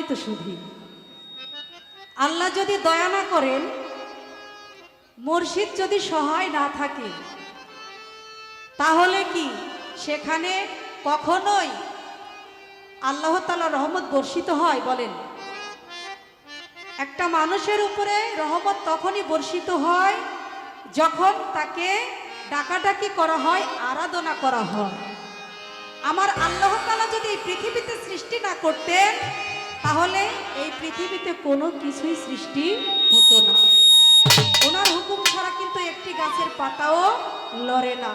সম্মানিত সুধী। আল্লাহ যদি দয়া না করেন, মুর্শিদ যদি সহায় না থাকে, তাহলে কি সেখানে কখনোই আল্লাহ তালা রহমত বর্ষিত হয় বলেন? একটা মানুষের উপরে রহমত তখনই বর্ষিত হয় যখন তাকে ডাকাডাকি করা হয়, আরাধনা করা হয়। আমার আল্লাহ তালা যদি এই পৃথিবীতে সৃষ্টি না করতেন তাহলে এই পৃথিবীতে কোনো কিছুই সৃষ্টি হতো না। ওনার হুকুম ছাড়া কিন্তু একটি গাছের পাতাও লড়ে না।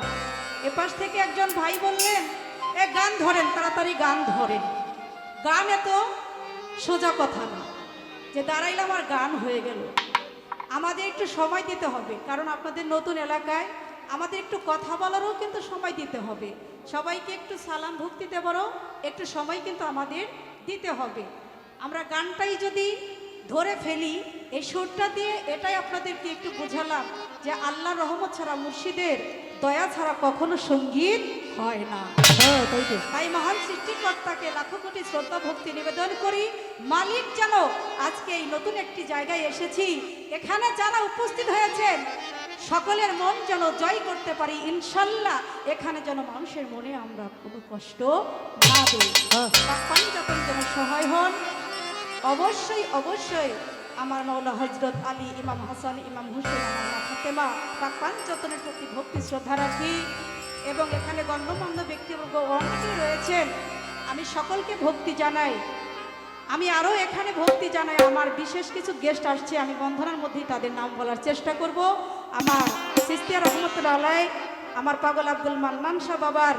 এপাশ থেকে একজন ভাই বললেন, এ গান ধরেন, তাড়াতাড়ি গান ধরেন। গান এত সোজা কথা না, যে দাঁড়াইলাম আর গান হয়ে গেল। আমাদের একটু সময় দিতে হবে, কারণ আপনাদের নতুন এলাকায় আমাদের একটু কথা বলারও কিন্তু সময় দিতে হবে। সবাইকে একটু সালাম ভক্তি দেবারও একটু সময় কিন্তু আমাদের দিতে হবে। আমরা গানটাই যদি ধরে ফেলি এই সুরটা দিয়ে এটাই আপনাদেরকে একটু বোঝালাম যে আল্লাহ রহমত ছাড়া মুর্শিদের দয়া ছাড়া কখনো সংগীত হয় না। তাই মহান সৃষ্টিকর্তাকে লাখো কোটি শ্রদ্ধা ভক্তি নিবেদন করি মালিক যেন আজকে এই নতুন একটি জায়গায় এসেছি। এখানে যারা উপস্থিত হয়েছেন সকলের মন যেন জয় করতে পারি। ইনশাল্লাহ এখানে যেন মানুষের মনে আমরা কোনো কষ্ট না দিই। যখন যেন সহায় হন অবশ্যই অবশ্যই আমার মৌলা হজরত আলী ইমাম হাসান, ইমাম হুসেন আমার ফাতেমা বা পাঞ্চতনের প্রতি ভক্তি, শ্রদ্ধা রাখি। এবং এখানে গণ্যমান্য ব্যক্তিবর্গ অনেকেই রয়েছেন। আমি সকলকে ভক্তি জানাই। আমি আরও এখানে ভক্তি জানাই। আমার বিশেষ কিছু গেস্ট আসছে, আমি বন্ধনার মধ্যেই তাদের নাম বলার চেষ্টা করব। আমার সিস্তিয়া রহমতুল্লাহ আমার পাগল আব্দুল মান্নান শাহ বাবার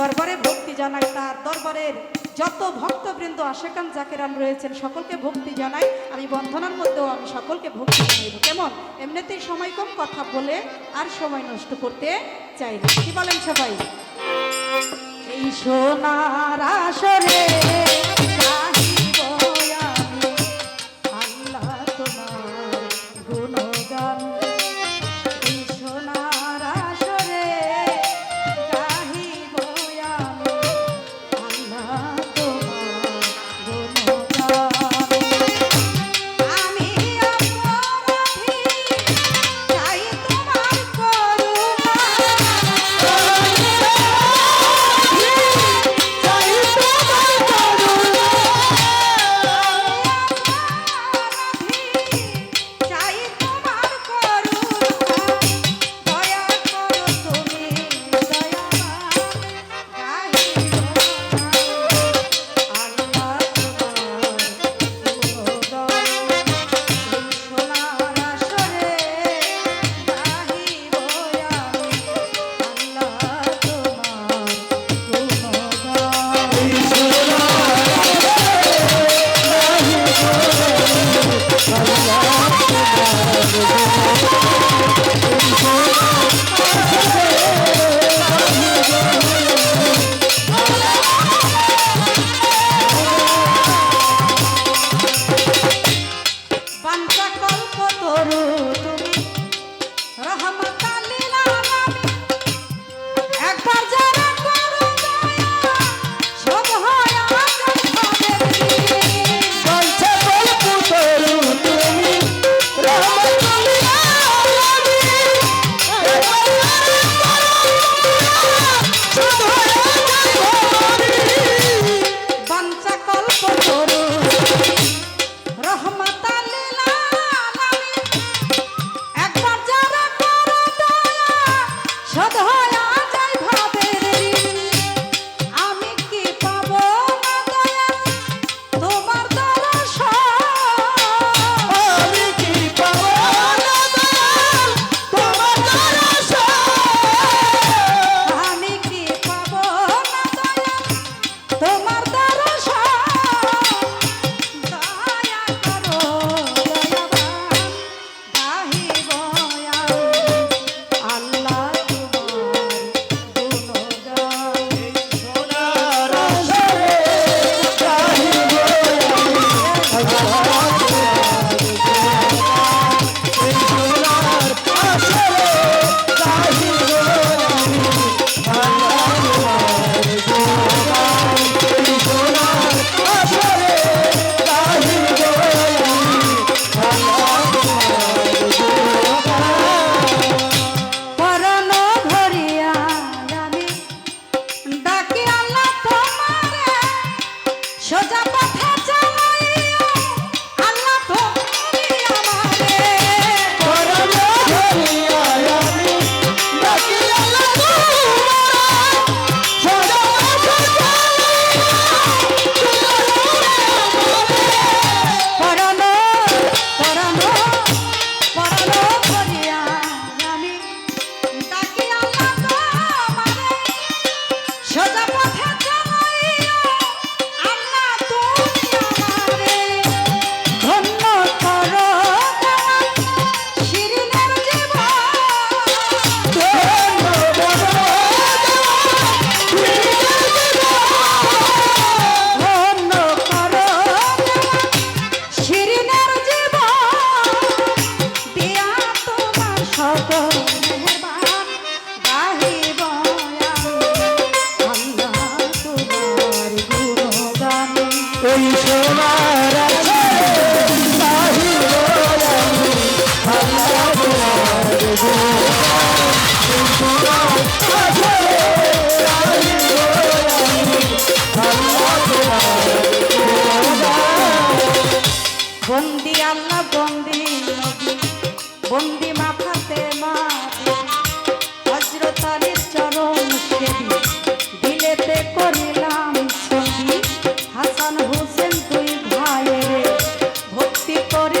দরবারে ভক্তি জানাই তার দরবারের যত ভক্তবৃন্দ আশেকান জাকেরান রয়েছেন, সকলকে ভক্তি জানাই। আমি বন্ধনার মধ্যেও আমি সকলকে ভক্তি জানাইব। কেমন? এমনিতেই সময় কম, কথা বলে আর সময় নষ্ট করতে চাই না। কি বলেন সবাই? এই সোনার আসরে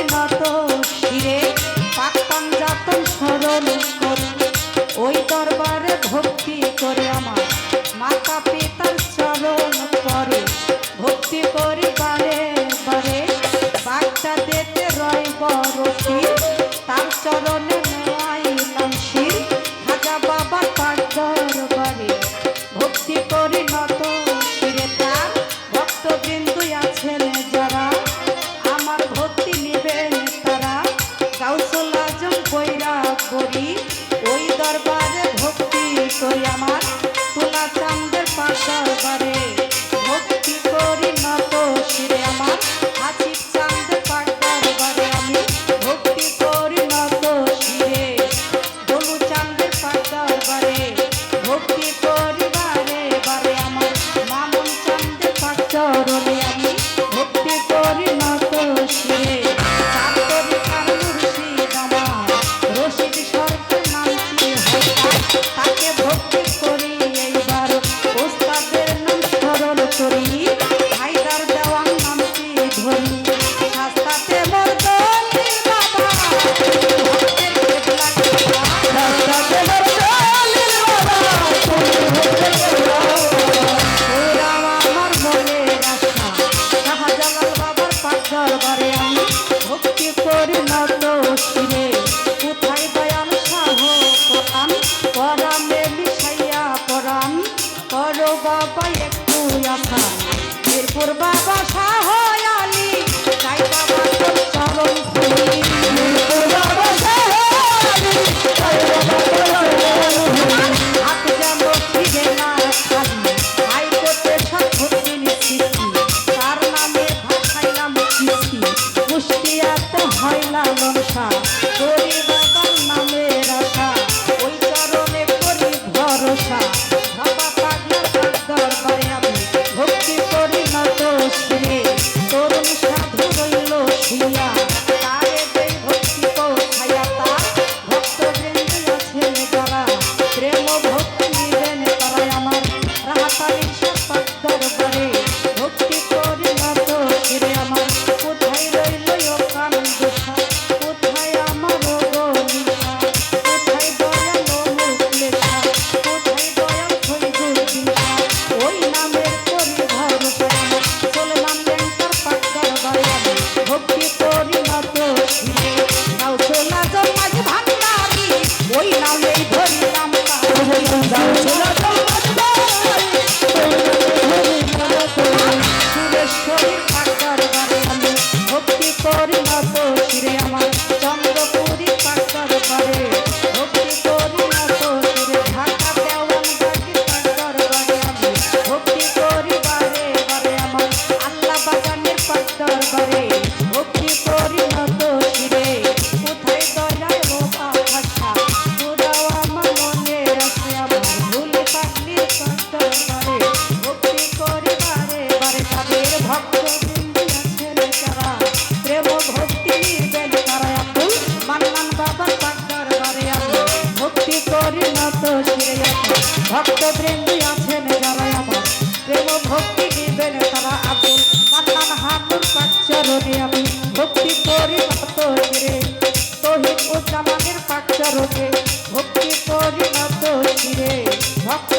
নত শিরে পাক পাঞ্জাতন স্মরণ ওই দরবার সাগরী ভক্ত বৃন্দি আছেন যারা আমার ভক্তি দিবেন তারা আগুন মান্নান ভক্তি করি নত রে তহিদ ভক্ত